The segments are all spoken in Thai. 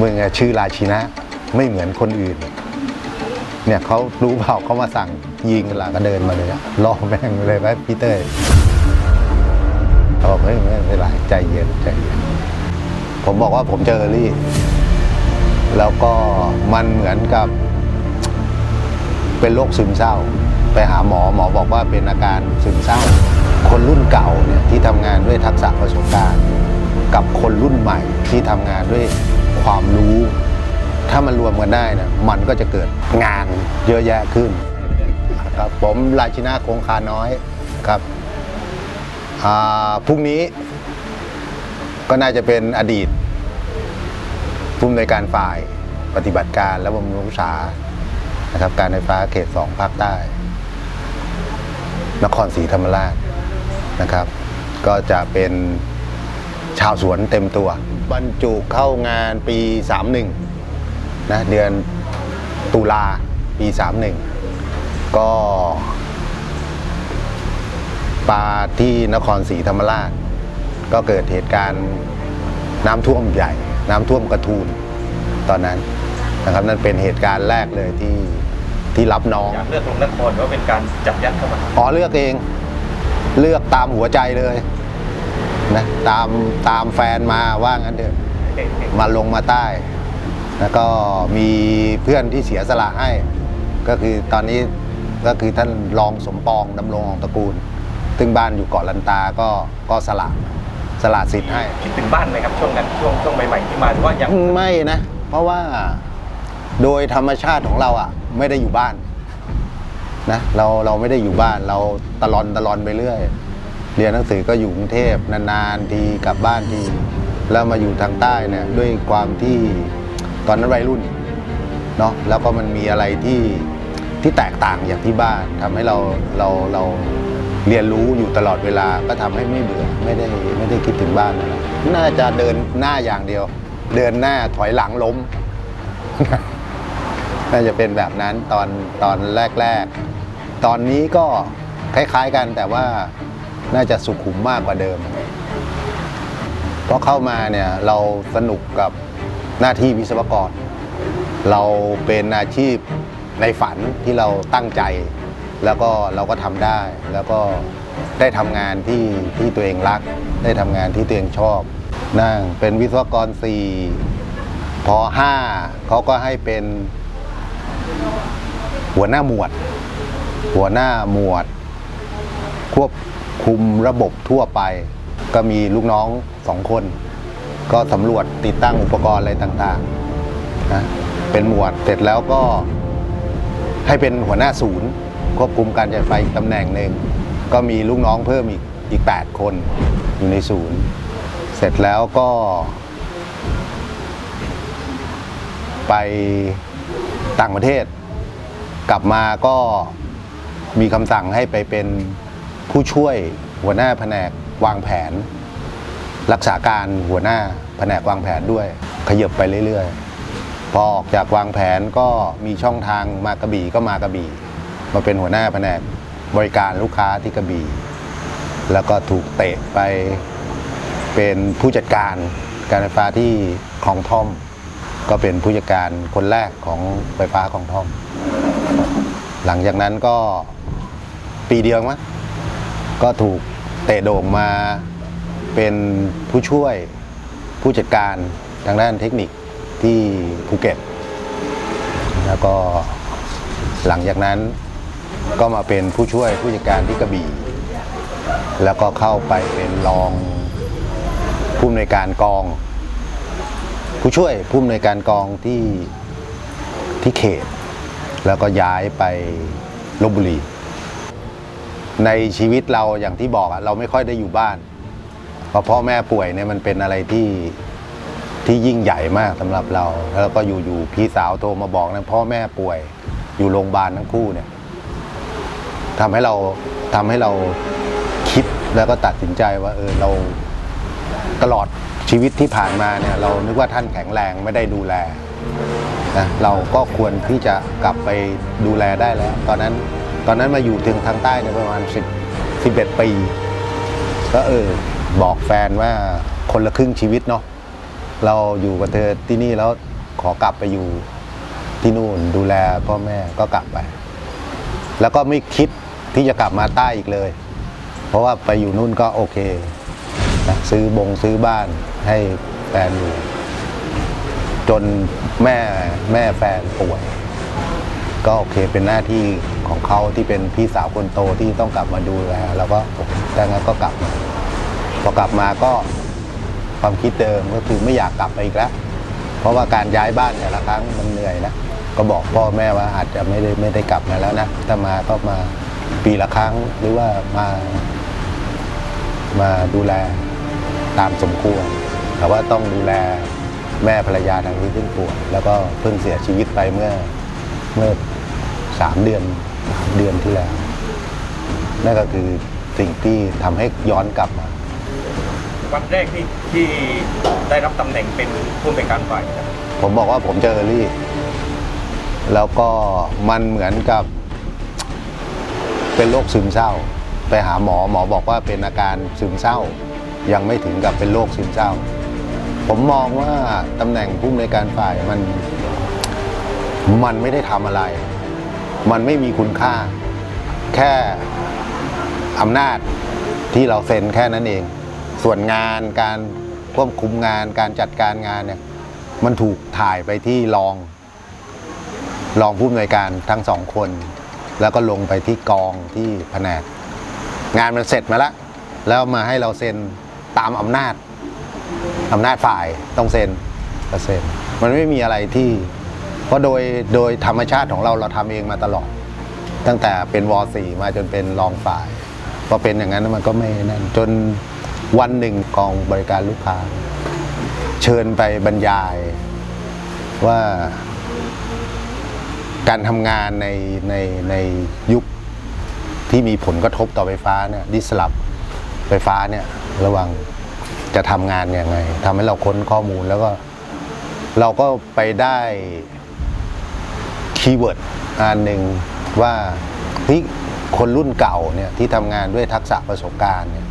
มึงอะชื่อราชินะไม่เหมือนคนอื่น เนี่ยเขารู้เปล่าเขามาสั่งยิงกันละก็เดินมาเลยอะล่อแม่งเลยไหมพี่เต้ยเขาบอกเฮ้ยไม่เป็นไรใจเย็นใจเย็น ผมบอกว่าผมเจอรี่ แล้วก็มันเหมือนกับ เป็นโรคซึมเศร้า ไปหาหมอหมอบอกว่าเป็นอาการซึมเศร้า คนรุ่นเก่าเนี่ยที่ทำงานด้วยทักษะประสบการณ์ กับคนรุ่นใหม่ที่ทำงานด้วย ความรู้ ถ้ามันรวมกันได้นะมันก็จะเกิดงานเยอะแยะขึ้นครับผมราชินาคงคาน้อยครับอ่าพรุ่งนี้ก็น่าจะเป็นอดีตผู้อำนวยการฝ่ายปฏิบัติการและบำรุงรักษานะครับ การไฟฟ้าเขตสองภาคใต้ นครศรีธรรมราชนะครับ ก็จะเป็น ชาวสวนเต็มตัวบรรจุเข้างานปี 31 นะเดือนตุลาปี 31 ก็ปาที่นครศรีธรรมราช ก็เกิดเหตุการณ์น้ำท่วมใหญ่ น้ำท่วมกระทูลตอนนั้นนะครับนั่นเป็นเหตุการณ์แรกเลยที่ที่รับน้องอยากเลือกลงนครหรือว่าเป็นการจับยัดเข้ามาอ๋อเลือกเอง เลือกตามหัวใจเลย นะตามตามแฟนมาว่างั้นเถอะมาลงมาใต้ แล้วก็มีเพื่อนที่เสียสละให้ ก็คือตอนนี้ก็คือท่านรองสมปองดำรงของตระกูล ซึ่งบ้านอยู่เกาะลันตาก็ก็สละสละสิทธิ์ให้ คิดถึงบ้านไหมครับช่วงนั้นช่วงช่วงใหม่ๆที่มาหรือว่ายังไม่นะ เพราะว่าโดยธรรมชาติของเราอะ ไม่ได้อยู่บ้านนะเราเราไม่ได้อยู่บ้านเราตะลอนตะลอนไปเรื่อย เรียนหนังสือก็อยู่กรุงเทพนานๆทีกลับบ้านทีแล้วมาอยู่ทางใต้เนี่ยด้วยความที่ตอนนั้นวัยรุ่นเนาะแล้วก็มันมีอะไรที่ที่แตกต่างอย่างที่บ้านทำให้เราเราเราเรียนรู้อยู่ตลอดเวลาก็ทำให้ไม่เบื่อไม่ได้ไม่ได้คิดถึงบ้านนะน่าจะเดินหน้าอย่างเดียว เดินหน้าถอยหลังล้มน่าจะเป็นแบบนั้นตอนตอนแรก ๆ ตอนนี้ก็คล้าย ๆกันแต่ว่า น่าจะสุขุมมากกว่าเดิม เพราะเข้ามาเนี่ยเราสนุกกับหน้าที่วิศวกร เราเป็นอาชีพในฝันที่เราตั้งใจ แล้วก็เราก็ทำได้ แล้วก็ได้ทำงานที่ที่ตัวเองรัก ได้ทำงานที่ตัวเองชอบนั่งเป็นวิศวกรสี่พอห้าเขาก็ให้เป็นหัวหน้าหมวด หัวหน้าหมวดควบ คุมระบบทั่วไป ก็มีลูกน้องสองคน ก็สำรวจติดตั้งอุปกรณ์อะไรต่างๆนะเป็นหมวดเสร็จแล้วก็ให้เป็นหัวหน้าศูนย์ ควบคุมการจ่ายไฟอีกตำแหน่งหนึ่งก็มีลูกน้องเพิ่มอีกอีก 8 คนอยู่ในศูนย์ เสร็จแล้วก็ ไปต่างประเทศ กลับมาก็มีคำสั่งให้ไปเป็น ผู้ช่วยหัวหน้าแผนกวางแผน รักษาการหัวหน้าแผนกวางแผนด้วย ขยับไปเรื่อยๆ พอออกจากวางแผนก็มีช่องทางมากระบี่ก็มากระบี่ มาเป็นหัวหน้าแผนกบริการลูกค้าที่กระบี่ แล้วก็ถูกเตะไปเป็นผู้จัดการการไฟฟ้าที่คลองท่อม ก็เป็นผู้จัดการคนแรกของไฟฟ้าคลองท่อม หลังจากนั้นก็ปีเดียวมั้ง ก็ถูกเตะโด่งมาเป็นผู้ช่วยผู้จัดการทางด้านเทคนิคที่ภูเก็ต แล้วก็หลังจากนั้นก็มาเป็นผู้ช่วยผู้จัดการที่กระบี่ แล้วก็เข้าไปเป็นรองผู้อำนวยการกอง ผู้ช่วยผู้อำนวยการกองที่ที่เขต แล้วก็ย้ายไปลบบุรี ในชีวิตเราอย่างที่บอกอะเราไม่ค่อยได้อยู่บ้านเพราะพ่อแม่ป่วยเนี่ยมันเป็นอะไรที่ที่ยิ่งใหญ่มากสำหรับเรา แล้วก็อยู่ๆพี่สาวโทรมาบอกนะพ่อแม่ป่วย อยู่โรงพยาบาลทั้งคู่เนี่ยทำให้เราทำให้เราคิดแล้วก็ตัดสินใจว่า เออเราตลอดชีวิตที่ผ่านมาเนี่ย เรานึกว่าท่านแข็งแรงไม่ได้ดูแลนะเราก็ควรที่จะกลับไปดูแลได้แล้ว ตอนนั้น ตอนนั้นมาอยู่ถึงทางใต้เนี่ยประมาณ10 11 ปี ก็เออบอกแฟนว่าคนละครึ่งชีวิตเนาะเราอยู่กับเธอที่นี่แล้วขอกลับไปอยู่ที่นู่นดูแลพ่อแม่ก็กลับไป แล้วก็ไม่คิดที่จะกลับมาใต้อีกเลย เพราะว่าไปอยู่นู่นก็โอเคนะซื้อบงซื้อบ้านให้แฟนอยู่ จนแม่แม่แฟนป่วย ก็โอเคเป็นหน้าที่ของเขาที่เป็นพี่สาวคนโตที่ต้องกลับมาดูแลแล้วก็โอเคแต่งั้นก็กลับมาพอกลับมาก็ความคิดเดิมก็คือไม่อยากกลับไปอีกแล้ว เพราะว่าการย้ายบ้านแต่ละครั้งมันเหนื่อยนะก็บอกพ่อแม่ว่าอาจจะไม่ได้ไม่ได้กลับมาแล้วนะถ้ามาก็มาปีละครั้งหรือว่ามามาดูแลตามสมควร แต่ว่าต้องดูแลแม่ภรรยาทางที่เพิ่งป่วยแล้วก็เพิ่งเสียชีวิตไปเมื่อเมื่อ สามเดือนสามเดือนที่แล้ว นั่นก็คือสิ่งที่ทำให้ย้อนกลับมาวันแรกที่ที่ได้รับตำแหน่งเป็นผู้อำนวยการฝ่ายครับผมบอกว่าผมเจอเออรี่ แล้วก็มันเหมือนกับ เป็นโรคซึมเศร้า ไปหาหมอหมอบอกว่าเป็นอาการซึมเศร้า ยังไม่ถึงกับเป็นโรคซึมเศร้า ผมมองว่าตำแหน่งผู้อำนวยการฝ่ายมัน มันไม่ได้ทำอะไร มันไม่มีคุณค่า แค่อำนาจที่เราเซ็นแค่นั้นเอง ส่วนงานการควบคุมงานการจัดการงานเนี่ยมันถูกถ่ายไปที่รอง รองผู้อำนวยการทั้งสองคน แล้วก็ลงไปที่กองที่แผนก งานมันเสร็จมาแล้วแล้วมาให้เราเซ็นตามอำนาจอำนาจฝ่ายต้องเซ็นก็เซ็นมันไม่มีอะไรที่ เพราะโดยโดยธรรมชาติของเราเราทำเองมาตลอด ตั้งแต่เป็นวอสี่มาจนเป็นรองฝ่ายพอเป็นอย่างนั้นมันก็ไม่นั่นจนวันหนึ่งกองบริการลูกค้า เชิญไปบรรยายว่าการทำงานในในในยุคที่มีผลกระทบต่อไฟฟ้าเนี่ยดิสลับไฟฟ้าเนี่ยระวังจะทำงานยังไงทำให้เราค้นข้อมูลแล้วก็ เราก็ไปได้ คีย์เวิร์ดอันหนึ่งว่าเฮ้ยคนรุ่นเก่าเนี่ยที่ทำงานด้วยทักษะประสบการณ์เนี่ย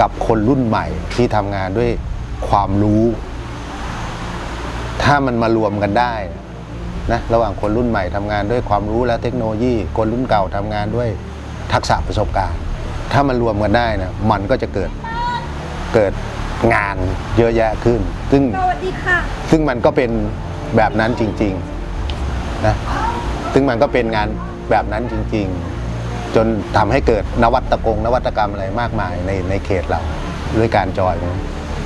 กับคนรุ่นใหม่ที่ทำงานด้วยความรู้ ถ้ามันมารวมกันได้นะระหว่างคนรุ่นใหม่ทำงานด้วยความรู้และเทคโนโลยี คนรุ่นเก่าทำงานด้วยทักษะประสบการณ์ ถ้ามันรวมกันได้นะมันก็จะเกิดเกิดงานเยอะแยะขึ้น ซึ่งซึ่งมันก็เป็นแบบนั้นจริง ๆ นะซึ่งมันก็เป็นงานแบบนั้นจริง ๆ จนทำให้เกิดนวัตกรรมนวัตกรรมอะไรมากมายในในเขตเราด้วยการจอยนะ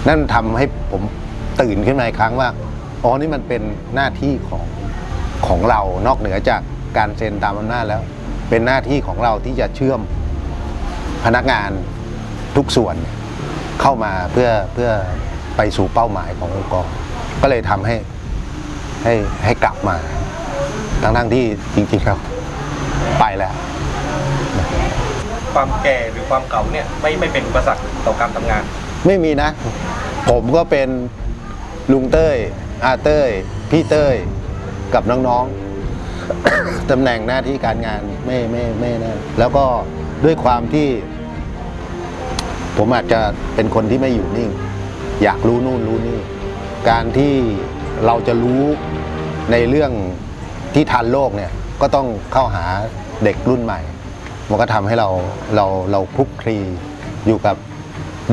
นั่นทำให้ผมตื่นขึ้นมาอีกครั้งว่าอ๋อนี่มันเป็นหน้าที่ของของเรานอกเหนือจากการเซ็นตามอำนาจแล้ว เป็นหน้าที่ของเราที่จะเชื่อมพนักงานทุกส่วนเข้ามาเพื่อเพื่อไปสู่เป้าหมายขององค์กร ก็เลยทำให้ให้ให้กลับมา ทั้งทั้งๆที่จริงๆแล้วไปแล้ว ความแก่หรือความเก่าเนี่ยไม่ไม่เป็นอุปสรรคต่อการทำงาน ไม่มีนะ ผมก็เป็นลุงเต้ย อาเต้ย พี่เต้ย กับน้องๆ ตำแหน่งหน้าที่การงานไม่ไม่ไม่นั่นแล้วก็ด้วยความที่ ผมอาจจะเป็นคนที่ไม่อยู่นิ่ง อยากรู้นู่นรู้นี่ การที่เราจะรู้ในเรื่อง ที่ทันโลกเนี่ยก็ต้องเข้าหาเด็กรุ่นใหม่ มันก็ทำให้เราเราเราคลุกคลีอยู่กับ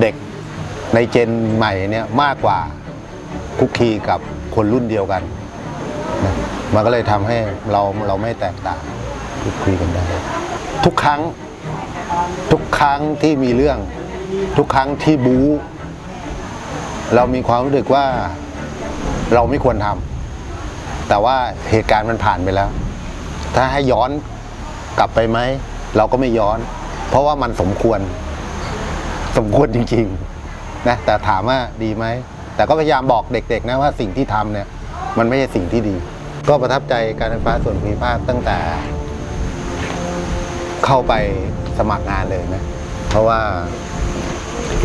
เด็กในเจนใหม่เนี่ยมากกว่าคลุกคลีกับคนรุ่นเดียวกันนะมันก็เลยทำให้เราเราไม่แตกต่างคลุกคลีกันได้ ทุกครั้งทุกครั้งที่มีเรื่อง ทุกครั้งที่บู๊เรามีความรู้สึกว่าเราไม่ควรทำ แต่ว่าเหตุการณ์มันผ่านไปแล้ว ถ้าให้ย้อนกลับไปไหม เราก็ไม่ย้อน เพราะว่ามันสมควร สมควรจริงๆนะแต่ถามว่าดีไหม แต่ก็พยายามบอกเด็กๆนะว่าสิ่งที่ทำเนี่ย มันไม่ใช่สิ่งที่ดี ก็ประทับใจการไฟฟ้าส่วนภูมิภาคตั้งแต่ เข้าไปสมัครงานเลยนะ เพราะว่า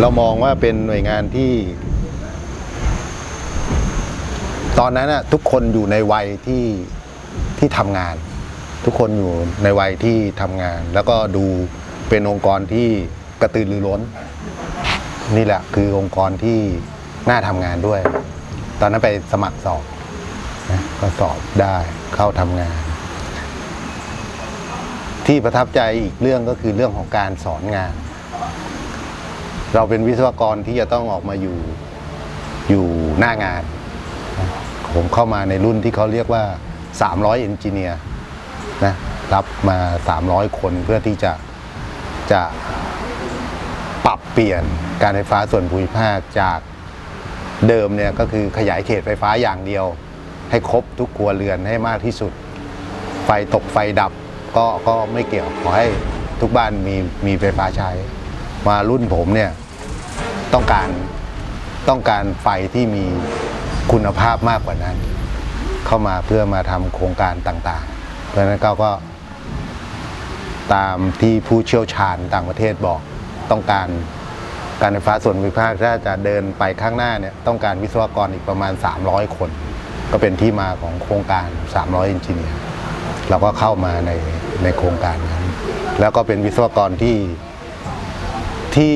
เรามองว่าเป็นหน่วยงานที่ ตอนนั้นน่ะทุกคนอยู่ในวัยที่ที่ทำงาน ทุกคนอยู่ในวัยที่ทำงาน แล้วก็ดูเป็นองค์กรที่กระตือรือร้น นี่แหละคือองค์กรที่น่าทำงานด้วย ตอนนั้นไปสมัครสอบนะก็สอบได้เข้าทำงาน ที่ประทับใจอีกเรื่องก็คือเรื่องของการสอนงาน เราเป็นวิศวกรที่จะต้องออกมาอยู่อยู่หน้างาน ผมเข้ามาในรุ่นที่เขาเรียกว่า 300 เอนจิเนียร์นะรับมา 300 คนเพื่อที่จะจะปรับเปลี่ยนการไฟฟ้าส่วนภูมิภาคจากเดิมเนี่ยก็คือขยายเขตไฟฟ้าอย่างเดียว ให้ครบทุกครัวเรือนให้มากที่สุด ไฟตกไฟดับก็ก็ไม่เกี่ยวขอให้ทุกบ้านมีมีไฟฟ้าใช้ มารุ่นผมเนี่ยต้องการต้องการไฟที่มี คุณภาพมากกว่านั้น เข้ามาเพื่อมาทำโครงการต่างๆ เพราะฉะนั้นก็ก็ตามที่ผู้เชี่ยวชาญต่างประเทศบอกต้องการการไฟฟ้าส่วนภูมิภาคถ้าจะเดินไปข้างหน้าเนี่ยต้องการวิศวกรอีกประมาณ 300 คน ก็เป็นที่มาของโครงการ 300เอนจิเนียร์เราก็เข้ามาในในโครงการนั้น แล้วก็เป็นวิศวกรที่ที่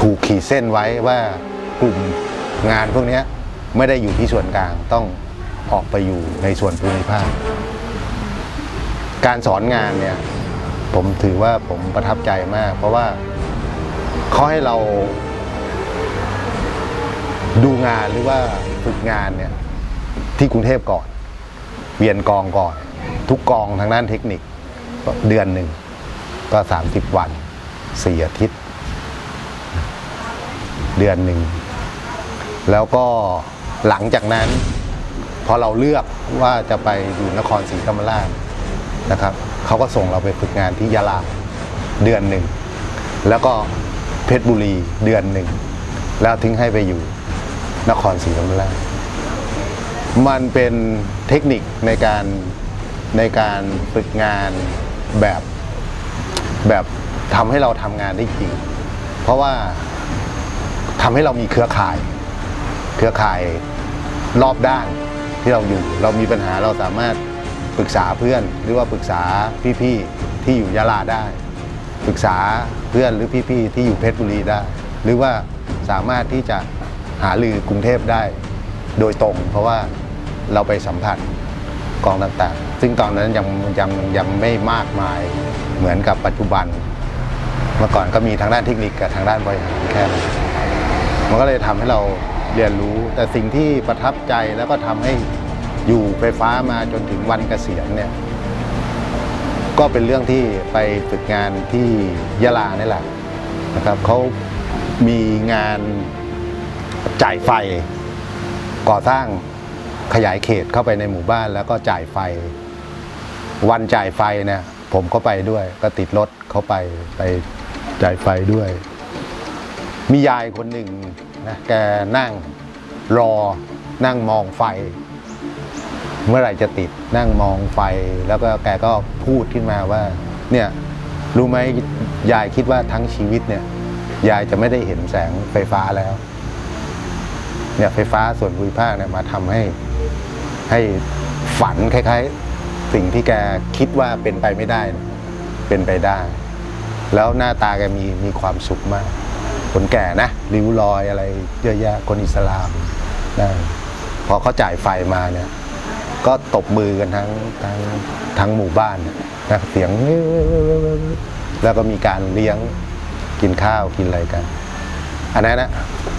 ถูกขีดเส้นไว้ว่ากลุ่มงานพวกนี้ ไม่ได้อยู่ที่ส่วนกลางต้องออกไปอยู่ในส่วนภูมิภาค การสอนงานเนี่ยผมถือว่าผมประทับใจมาก เพราะว่าเขาให้เราดูงานหรือว่าฝึกงานเนี่ยที่กรุงเทพก่อน เวียนกองก่อน ทุกกองทางด้านเทคนิคเดือนหนึ่งก็ 30 วันสี่อาทิตย์ เดือนหนึ่ง แล้วก็ หลังจากนั้นพอเราเลือกว่าจะไปอยู่นครศรีธรรมราชนะครับเขาก็ส่งเราไปฝึกงานที่ยะลาเดือนหนึ่ง แล้วก็เพชรบุรีเดือนหนึ่ง แล้วทิ้งให้ไปอยู่นครศรีธรรมราชมันเป็นเทคนิคในการในการฝึกงานแบบแบบทำให้เราทำงานได้จริง เพราะว่าทำให้เรามีเครือข่าย เครือข่าย รอบด้านที่เราอยู่ เรามีปัญหาเราสามารถปรึกษาเพื่อน หรือว่าปรึกษาพี่ๆที่อยู่ยะลาได้ ปรึกษาเพื่อนหรือพี่ๆที่อยู่เพชรบุรีได้ หรือว่าสามารถที่จะหาลือกรุงเทพได้ โดยตรง เพราะว่าเราไปสัมผัสกองต่างๆ ซึ่งตอนนั้นยังยังยังไม่มากมายเหมือนกับปัจจุบัน เมื่อก่อนก็มีทางด้านเทคนิคกับทางด้านบริหารแค่นั้นมันก็เลยทำให้เรา เรียนรู้ แต่สิ่งที่ประทับใจแล้วก็ทำให้อยู่ไฟฟ้ามาจนถึงวันเกษียณเนี่ยก็เป็นเรื่องที่ไปฝึกงานที่ยะลานี่แหละนะครับเขามีงานจ่ายไฟ ก่อสร้างขยายเขตเข้าไปในหมู่บ้านแล้วก็จ่ายไฟ วันจ่ายไฟเนี่ยผมก็ไปด้วย ก็ติดรถเขาไปไปจ่ายไฟด้วย มียายคนหนึ่ง นะแกนั่งรอนั่งมองไฟ เมื่อไหร่จะติดนั่งมองไฟ แล้วก็แกก็พูดขึ้นมาว่าเนี่ยรู้ไหมยายคิดว่าทั้งชีวิตเนี่ยยายจะไม่ได้เห็นแสงไฟฟ้าแล้วเนี่ยไฟฟ้าส่วนภูมิภาคเนี่ยมาทำให้ให้ฝันคล้ายๆ สิ่งที่แกคิดว่าเป็นไปไม่ได้เนี่ยเป็นไปได้ แล้วหน้าตาแกมีมีความสุขมาก คนแก่นะริ้วรอยอะไรเยอะแยะคนอิสลามนะพอเขาจ่ายไฟมาเนี่ย ก็ตบมือกันทั้งทั้งทั้งหมู่บ้านนะเสียง แล้วก็มีการเลี้ยงกินข้าวกินอะไรกัน อันนั้นนะ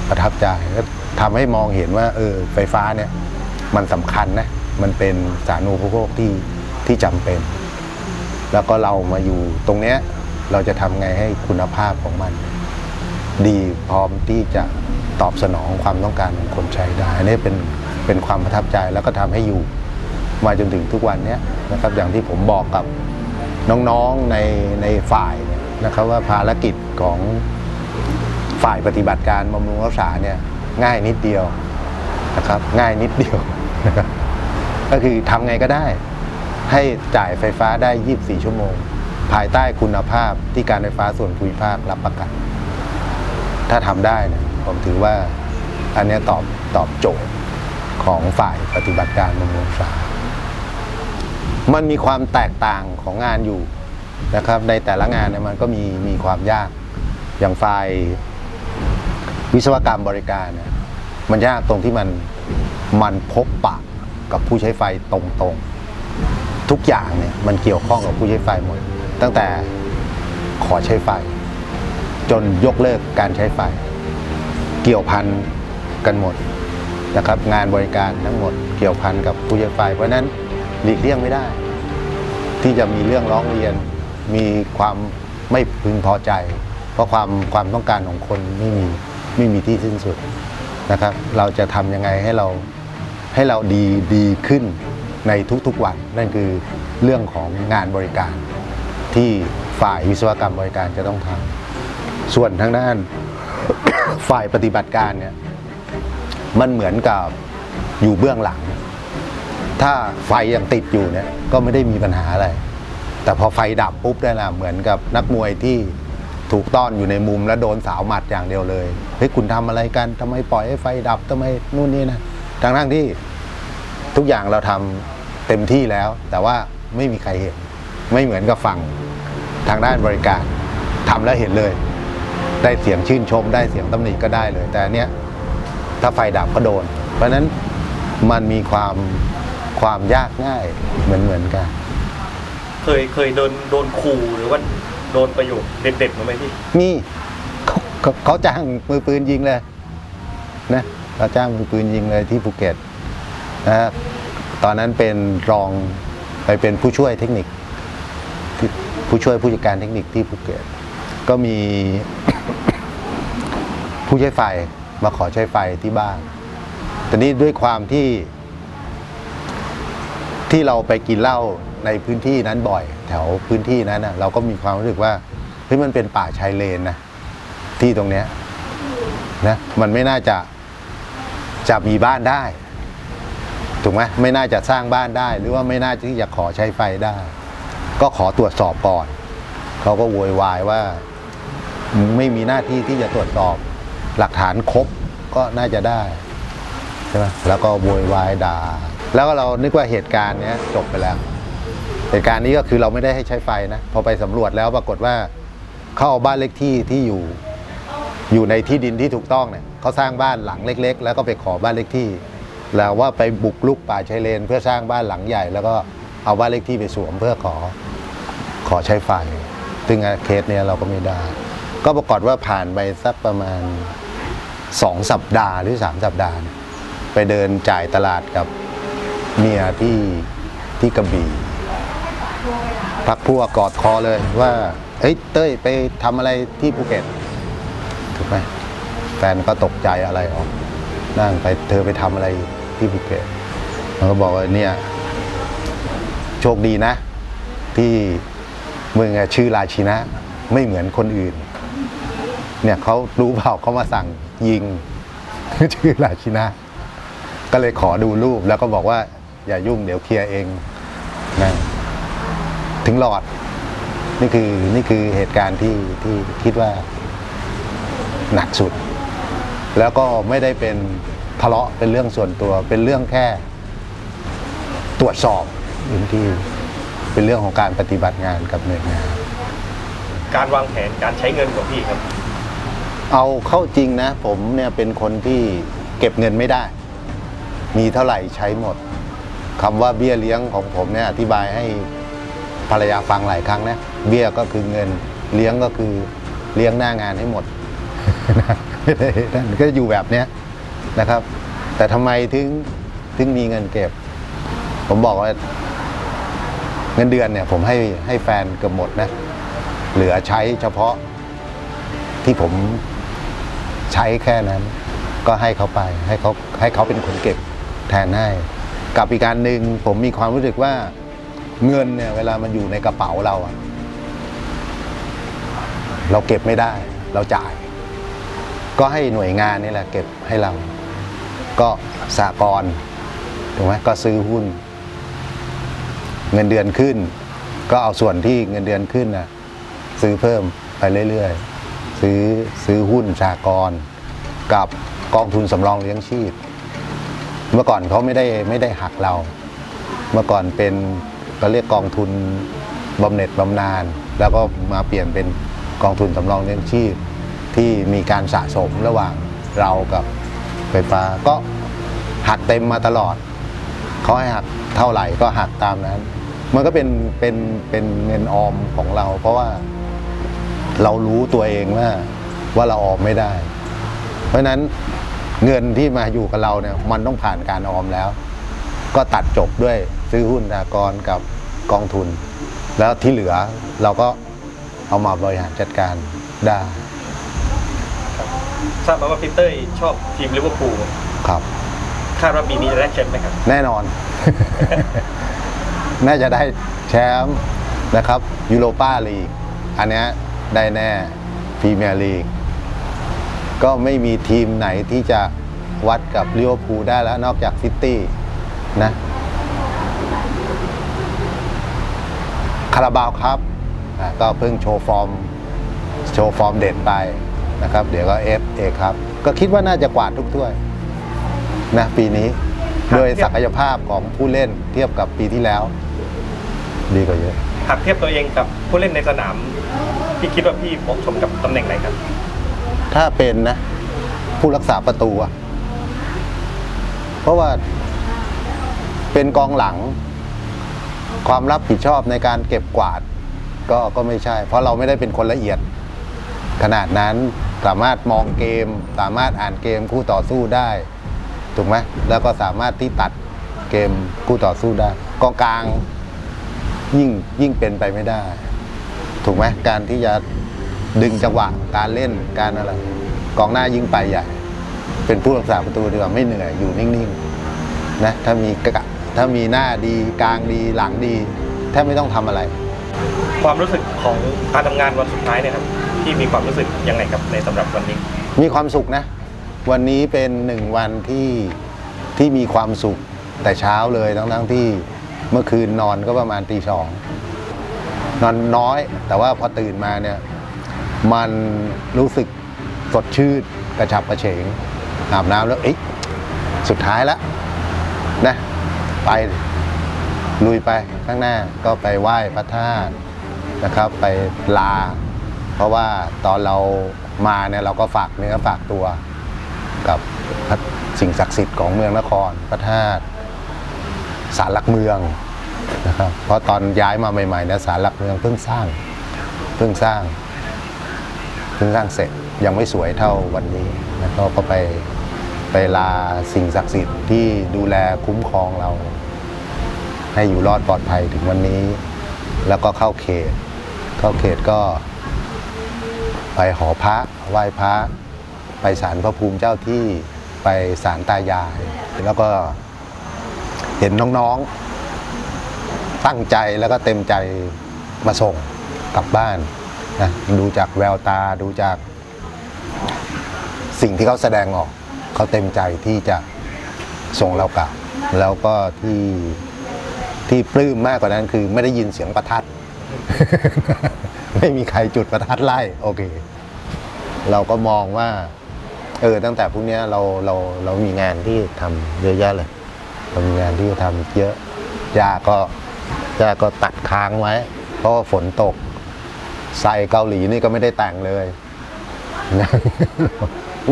ประทับใจก็ทำให้มองเห็นว่า เออ ไฟฟ้าเนี่ย มันสำคัญนะ มันเป็นสารูปโภคที่ที่จำเป็น แล้วก็เรามาอยู่ตรงเนี้ยเราจะทำไงให้คุณภาพของมัน ดีพร้อมที่จะตอบสนองความต้องการของคนใช้ได้นนี้เป็นเป็นความประทับใจแล้วก็ทำให้อยู่มาจนถึงทุกวันนี้นะครับอย่างที่ผมบอกกับน้องๆในในฝ่ายเนี่ยนะครับว่าภารกิจของฝ่ายปฏิบัติการบำรุงรักษาเนี่ยง่ายนิดเดียวนะครับง่ายนิดเดียวนะครับก็คือทำไงก็ได้ ให้จ่ายไฟฟ้าได้ 24 ชั่วโมง ภายใต้คุณภาพที่การไฟฟ้าส่วนภูมิภาครับประกัน ถ้าทำได้เนี่ยผมถือว่าอันนี้ตอบตอบโจทย์ของฝ่ายปฏิบัติการบำรุงรักษา มันมีความแตกต่างของงานอยู่นะครับ ในแต่ละงานเนี่ยมันก็มีมีความยาก อย่างฝ่ายวิศวกรรมบริการเนี่ยมันยากตรงที่มันมันพบปะกับผู้ใช้ไฟตรงๆ ทุกอย่างเนี่ยมันเกี่ยวข้องกับผู้ใช้ไฟหมด ตั้งแต่ขอใช้ไฟ จนยกเลิกการใช้ไฟ เกี่ยวพันกันหมดนะครับ งานบริการทั้งหมดเกี่ยวพันกับผู้ใช้ไฟ เพราะฉะนั้นหลีกเลี่ยงไม่ได้ ที่จะมีเรื่องร้องเรียน มีความไม่พึงพอใจ เพราะความความต้องการของคนไม่มีไม่มีที่สิ้นสุดนะครับ เราจะทำยังไงให้เราให้เราดีดีขึ้นในทุกๆวัน นั่นคือเรื่องของงานบริการที่ฝ่ายวิศวกรรมบริการจะต้องทำ ส่วนทางด้าน ฝ่ายปฏิบัติการเนี่ยมันเหมือนกับอยู่เบื้องหลัง ถ้าไฟยังติดอยู่เนี่ยก็ไม่ได้มีปัญหาอะไร แต่พอไฟดับปุ๊บเนี่ยนะเหมือนกับนักมวยที่ถูกต้อนอยู่ในมุมแล้วโดนสาวหมัดอย่างเดียวเลยเฮ้ยคุณทำอะไรกันทำไมปล่อยให้ไฟดับทำไมนู่นนี่นะทั้งทั้งที่ทุกอย่างเราทำเต็มที่แล้ว แต่ว่าไม่มีใครเห็น ไม่เหมือนกับฝั่งทางด้านบริการทำแล้วเห็นเลย ได้เสียงชื่นชม ได้เสียงตำหนิก็ได้เลย แต่อันเนี้ยถ้าไฟดับก็โดน เพราะฉะนั้นมันมีความความยากง่ายเหมือนเหมือนกัน เคยเคยโดนโดนขู่หรือว่าโดนประโยคเด็ดๆมาไหมพี่นี่เขาเขาเขาจ้างมือปืนยิงเลยนะเขาจ้างมือปืนยิงเลยที่ภูเก็ตนะฮะตอนนั้นเป็นรองไปเป็นผู้ช่วยเทคนิคที่ผู้ช่วยผู้จัดการเทคนิคที่ภูเก็ตก็มี ผู้ใช้ไฟมาขอใช้ไฟที่บ้านแต่นี้ด้วยความที่ ที่เราไปกินเหล้าในพื้นที่นั้นบ่อย แถวพื้นที่นั้นนะเราก็มีความรู้สึกว่าเฮ้ยมันเป็นป่าชายเลนนะที่ตรงเนี้ยนะมันไม่น่าจะจะมีบ้านได้ถูกไหมไม่น่าจะสร้างบ้านได้ หรือว่าไม่น่าที่จะขอใช้ไฟได้ ก็ขอตรวจสอบก่อนเขาก็โวยวายว่า ไม่มีหน้าที่ที่จะตรวจสอบ หลักฐานครบก็น่าจะได้ใช่ไหมแล้วก็โวยวายด่า แล้วก็เรานึกว่าเหตุการณ์เนี้ยจบไปแล้ว เหตุการณ์นี้ก็คือเราไม่ได้ให้ใช้ไฟนะ พอไปสำรวจแล้วปรากฏว่าเขาเอาบ้านเล็กที่ที่อยู่ อยู่ในที่ดินที่ถูกต้องเนี่ยเขาสร้างบ้านหลังเล็ก ๆ แล้วก็ไปขอบ้านเล็กที่ แล้วว่าไปบุกลุกป่าชายเลน เพื่อสร้างบ้านหลังใหญ่ แล้วก็เอาบ้านเล็กที่ไปสวมเพื่อขอขอใช้ไฟซึ่งเคสเนี้ยเราก็ไม่ได้ ก็ปรากฏว่าผ่านไปสักประมาณสองสัปดาห์หรือสามสัปดาห์ ไปเดินจ่ายตลาดกับเมียที่ที่กระบี่พักพวกกอดคอเลยว่าเฮ้ยเต้ยไปทำอะไรที่ภูเก็ตถูกไหมแฟนก็ตกใจอะไรออกนั่งไปเธอไปทำอะไรที่ภูเก็ตมันก็บอกว่าเนี่ยโชคดีนะ ที่มึงชื่อราชินะ ไม่เหมือนคนอื่น เนี่ยเขารู้เปล่าเขามาสั่งยิง ชื่อราชินะ ก็เลยขอดูรูปแล้วก็บอกว่า อย่ายุ่งเดี๋ยวเคลียร์เองนะถึงหลอด นี่คือนี่คือเหตุการณ์ที่ที่คิดว่าหนักสุด แล้วก็ไม่ได้เป็นทะเลาะเป็นเรื่องส่วนตัวเป็นเรื่องแค่ตรวจสอบพื้นที่เป็นเรื่องของการปฏิบัติงานกับหน่วยงาน การวางแผนการใช้เงินของพี่ครับ เอาเข้าจริงนะ ผมเนี่ยเป็นคนที่เก็บเงินไม่ได้ มีเท่าไหร่ใช้หมดคำว่าเบี้ยเลี้ยงของผมเนี่ยอธิบายให้ภรรยาฟังหลายครั้งนะเบี้ยก็คือเงินเลี้ยงก็คือเลี้ยงหน้างานให้หมดนั่นก็อยู่แบบเนี้ยนะครับ แต่ทำไมถึงถึงมีเงินเก็บ ผมบอกว่าเงินเดือนเนี่ย ผมให้ให้แฟนเกือบหมดนะ เหลือใช้เฉพาะที่ผม ใช้แค่นั้น ก็ให้เขาไปให้เขาให้เขาเป็นคนเก็บแทนให้กับอีกการหนึ่งผมมีความรู้สึกว่าเงินเนี่ยเวลามันอยู่ในกระเป๋าเราอะเราเก็บไม่ได้ เราจ่าย ก็ให้หน่วยงานนี่แหละเก็บให้เรา ก็สากลถูกไหมก็ซื้อหุ้น เงินเดือนขึ้น ก็เอาส่วนที่เงินเดือนขึ้นนะซื้อเพิ่มไปเรื่อยๆ ซื้อซื้อหุ้นสากลกับกองทุนสำรองเลี้ยงชีพ เมื่อก่อนเขาไม่ได้ไม่ได้หักเรา เมื่อก่อนเป็นเราเรียกกองทุนบำเหน็จบำนาญแล้วก็มาเปลี่ยนเป็นกองทุนสำรองเลี้ยงชีพ ที่มีการสะสมระหว่างเรากับไฟฟ้าก็หักเต็มมาตลอดเขาให้หักเท่าไหร่ก็หักตามนั้น มันก็เป็นเป็นเป็นเงินออมของเรา เพราะว่า เรารู้ตัวเองว่าว่าเราออมไม่ได้ เพราะฉะนั้นเงินที่มาอยู่กับเราเนี่ยมันต้องผ่านการออมแล้ว ก็ตัดจบด้วยซื้อหุ้นสากรณ์กับกองทุน แล้วที่เหลือเราก็เอามาบริหารจัดการได้ทราบมาว่าพีเตอร์ชอบทีมลิเวอร์พูลครับคาดว่าปีนี้จะได้แชมป์ไหมครับ แน่นอน น่าจะได้แชมป์นะครับยูโรปาลีกอันเนี้ย ได้แน่พรีเมียร์ลีกก็ไม่มีทีมไหนที่จะวัดกับลิเวอร์พูลได้แล้วนอกจากซิตี้นะคาราบาวครับอะก็เพิ่งโชว์ฟอร์ม โชว์ฟอร์มเด่นไปนะครับ เดี๋ยวก็เอฟเอครับ ก็คิดว่าน่าจะกวาดทุกถ้วยนะปีนี้ครับโดยศักยภาพของผู้เล่นเทียบกับปีที่แล้ว ดีกว่าเยอะหากเทียบตัวเองกับผู้เล่นในสนามพี่คิดว่าพี่เหมาะสมกับตำแหน่งไหนครับ ถ้าเป็นนะ ผู้รักษาประตูอะเพราะว่าเป็นกองหลัง ความรับผิดชอบในการเก็บกวาด ก็ก็ไม่ใช่ เพราะเราไม่ได้เป็นคนละเอียด ขนาดนั้นสามารถมองเกม สามารถอ่านเกมคู่ต่อสู้ได้ ถูกไหมแล้วก็สามารถที่ตัดเกมคู่ต่อสู้ได้กองกลาง ยิ่งยิ่งเป็นไปไม่ได้ ถูกไหมการที่จะดึงจังหวะการเล่นการอะไรกองหน้ายิ่งไปใหญ่ เป็นผู้รักษาประตูดีกว่าไม่เหนื่อยอยู่นิ่งๆนะถ้ามีกะถ้ามีหน้าดีกลางดีหลังดีแทบไม่ต้องทำอะไร ความรู้สึกของการทำงานวันสุดท้ายเนี่ยครับพี่มีความรู้สึกยังไงครับในสำหรับวันนี้ มีความสุขนะ วันนี้เป็นหนึ่งวันที่ที่มีความสุขแต่เช้าเลยทั้งทั้งๆที่ เมื่อคืนนอนก็ประมาณตีสองนอนน้อย แต่ว่าพอตื่นมาเนี่ย มันรู้สึกสดชื่นกระฉับกระเฉงอาบน้ำแล้วเอ๊ะสุดท้ายแล้วนะไปลุยไปข้างหน้าก็ไปไหว้พระธาตุนะครับ ไปลา เพราะว่าตอนเรามาเนี่ยเราก็ฝากเนื้อฝากตัวกับสิ่งศักดิ์สิทธิ์ของเมืองนครพระธาตุ ศาลหลักเมืองนะครับเพราะตอนย้ายมาใหม่ๆนี่ยศาลหลักเมืองเพิ่งสร้างเพิ่งสร้างเพิ่งสร้างเสร็จยังไม่สวยเท่าวันนี้แล้วก็ก็ไปไปลาสิ่งศักดิ์สิทธิ์ที่ดูแลคุ้มครองเรา ให้อยู่รอดปลอดภัยถึงวันนี้ แล้วก็เข้าเขต เข้าเขตก็ ไปหอพระไหว้พระ ไปศาลพระภูมิเจ้าที่ไปศาลตายาย แล้วก็ เห็นน้องๆ ตั้งใจแล้วก็เต็มใจมาส่งกลับบ้านนะดูจากแววตาดูจาก สิ่งที่เขาแสดงออก เขาเต็มใจที่จะส่งเรากลับ แล้วก็ที่ที่ปลื้มมากกว่านั้นคือไม่ได้ยินเสียงประทัด ไม่มีใครจุดประทัดไล่โอเค เราก็มองว่า เออตั้งแต่พวกนี้เราเราเรามีงานที่ทำเยอะแยะเลย เรามีงานที่ทำเยอะยาก็ยาก็ตัดค้างไว้ เพราะว่าฝนตกใส่เกาหลีนี่ก็ไม่ได้แต่งเลย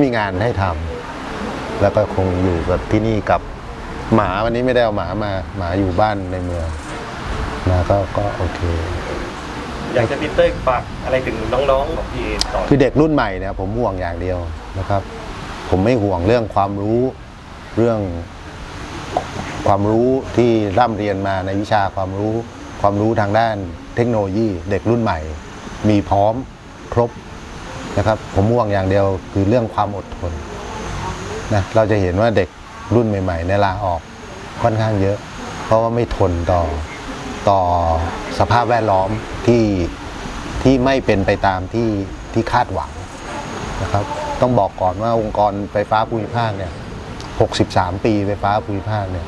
มีงานให้ทำแล้วก็คงอยู่กับที่นี่กับหมาวันนี้ไม่ได้เอาหมามาหมาอยู่บ้านในเมืองนะก็ก็โอเค อยากจะพีเตอร์ฝากอะไรถึงน้องๆของพี่ต่อคือเด็กรุ่นใหม่เนี่ยผมห่วงอย่างเดียวนะครับ ผมไม่ห่วงเรื่องความรู้เรื่อง ความรู้ที่ร่ำเรียนมาในวิชาความรู้ ความรู้ทางด้านเทคโนโลยีเด็กรุ่นใหม่ มีพร้อมครบนะครับ ผมห่วงอย่างเดียวคือเรื่องความอดทนนะเราจะเห็นว่าเด็กรุ่นใหม่ๆในลาออกค่อนข้างเยอะ เพราะว่าไม่ทนต่อต่อสภาพแวดล้อมที่ที่ไม่เป็นไปตามที่ที่คาดหวังนะครับ ต้องบอกก่อนว่าองค์กรไฟฟ้าภูมิภาคเนี่ย 63 ปีไฟฟ้าภูมิภาคเนี่ย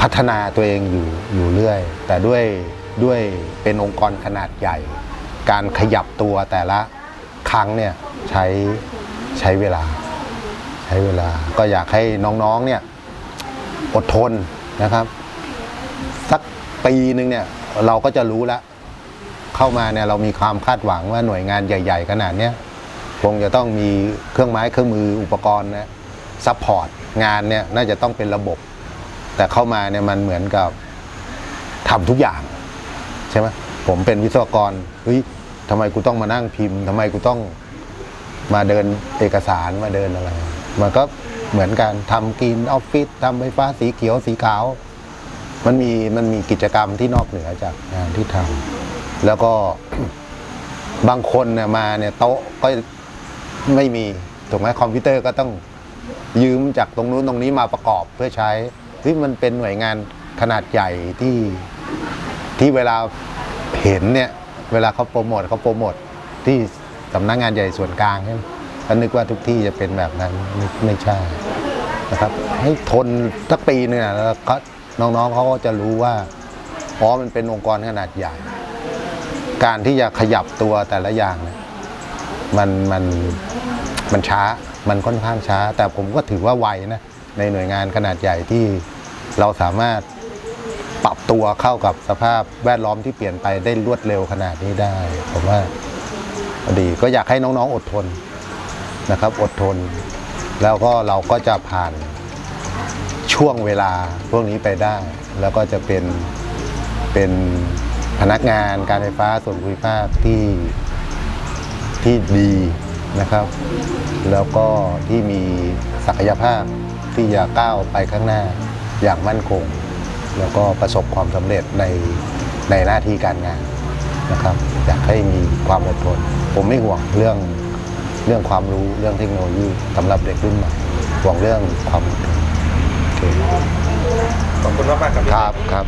พัฒนาตัวเองอยู่อยู่เรื่อย แต่ด้วยด้วยเป็นองค์กรขนาดใหญ่ การขยับตัวแต่ละครั้งเนี่ยใช้ใช้เวลา ใช้เวลาก็อยากให้น้องๆเนี่ยอดทนนะครับ สักปีหนึ่งเนี่ยเราก็จะรู้แล้วเข้ามาเนี่ยเรามีความคาดหวังว่าหน่วยงานใหญ่ ๆ ขนาดเนี้ยคงจะต้องมีเครื่องไม้เครื่องมืออุปกรณ์นะซัพพอร์ตงานเนี่ยน่าจะต้องเป็นระบบ แต่เข้ามาเนี่ยมันเหมือนกับทำทุกอย่าง ใช่ไหมผมเป็นวิศวกรเฮ้ยทำไมกูต้องมานั่งพิมพ์ทำไมกูต้องมาเดินเอกสารมาเดินอะไร มันก็เหมือนกันทำกรีนออฟฟิศทำไฟฟ้าสีเขียวสีขาว มันมีมันมีกิจกรรมที่นอกเหนือจากงานที่ทำแล้วก็บางคนเนี่ยมาเนี่ยโต๊ะก็ไม่มีถูกไหมคอมพิวเตอร์ก็ต้องยืมจากตรงนู้นตรงนี้มาประกอบเพื่อใช้ ที่มันเป็นหน่วยงานขนาดใหญ่ที่ที่เวลาเห็นเนี่ยเวลาเขาโปรโมทเขาโปรโมทที่สำนักงานใหญ่ส่วนกลางใช่ไหมก็นึกว่าทุกที่จะเป็นแบบนั้นไม่ใช่นะครับให้ทนสักปีหนึงอะแล้วก็น้องๆเขาก็จะรู้ว่าอ๋อมันเป็นองค์กรขนาดใหญ่ การที่จะขยับตัวแต่ละอย่างเนี่ยมันมันมันช้ามันค่อนข้างช้า แต่ผมก็ถือว่าไวนะในหน่วยงานขนาดใหญ่ที่ เราสามารถปรับตัวเข้ากับสภาพแวดล้อมที่เปลี่ยนไปได้รวดเร็วขนาดนี้ได้ ผมว่าดีก็อยากให้น้องๆอดทนนะครับ อดทน แล้วก็เราก็จะผ่านช่วงเวลาพวกนี้ไปได้ แล้วก็จะเป็นเป็นพนักงานการไฟฟ้าส่วนภูมิภาคที่ที่ดีนะครับ แล้วก็ที่มีศักยภาพที่จะก้าวไปข้างหน้า อย่างมั่นคง แล้วก็ประสบความสำเร็จในในหน้าที่การงานนะครับ อยากให้มีความอดทน ผมไม่ห่วงเรื่องเรื่องความรู้เรื่องเทคโนโลยีสำหรับเด็กรุ่นใหม่ห่วงเรื่องความอดทนโอเคขอบคุณมากๆครับพี่ครับครับ